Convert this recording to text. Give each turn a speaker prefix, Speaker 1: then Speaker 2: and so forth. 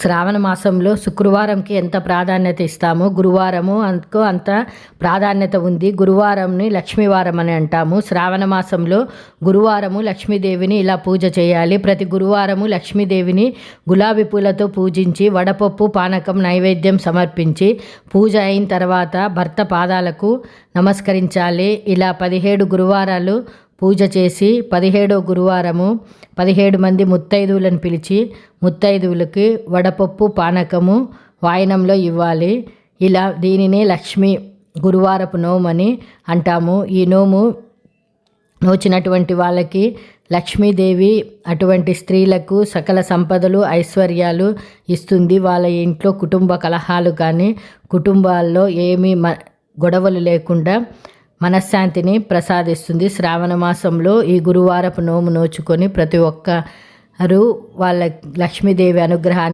Speaker 1: శ్రావణ మాసంలో శుక్రవారంకి ఎంత ప్రాధాన్యత ఇస్తామో? గురువారము అందుకు అంత ప్రాధాన్యత ఉంది. గురువారంని లక్ష్మీవారం అని అంటాము. శ్రావణ మాసంలో గురువారము లక్ష్మీదేవిని ఇలా పూజ చేయాలి. ప్రతి గురువారము లక్ష్మీదేవిని గులాబీ పూలతో పూజించి వడపప్పు పానకం నైవేద్యం సమర్పించి పూజ అయిన తర్వాత భర్త పాదాలకు నమస్కరించాలి. ఇలా పదిహేడు గురువారాలు పూజ చేసి పదిహేడో గురువారము పదిహేడు మంది ముత్తైదువులను పిలిచి ముత్తైదువులకి వడపప్పు పానకము వాయనంలో ఇవ్వాలి. ఇలా దీనినే లక్ష్మి గురువారపు నోమని అంటాము. ఈ నోము నోచినటువంటి వాళ్ళకి లక్ష్మీదేవి అటువంటి స్త్రీలకు సకల సంపదలు ఐశ్వర్యాలు ఇస్తుంది. వాళ్ళ ఇంట్లో కుటుంబ కలహాలు కానీ కుటుంబాల్లో ఏమీ మ గొడవలు లేకుండా మనశ్శాంతిని ప్రసాదిస్తుంది. శ్రావణ మాసంలో ఈ గురువారపు నోము నోచుకొని ప్రతి ఒక్కరు వాళ్ళ లక్ష్మీదేవి అనుగ్రహాన్ని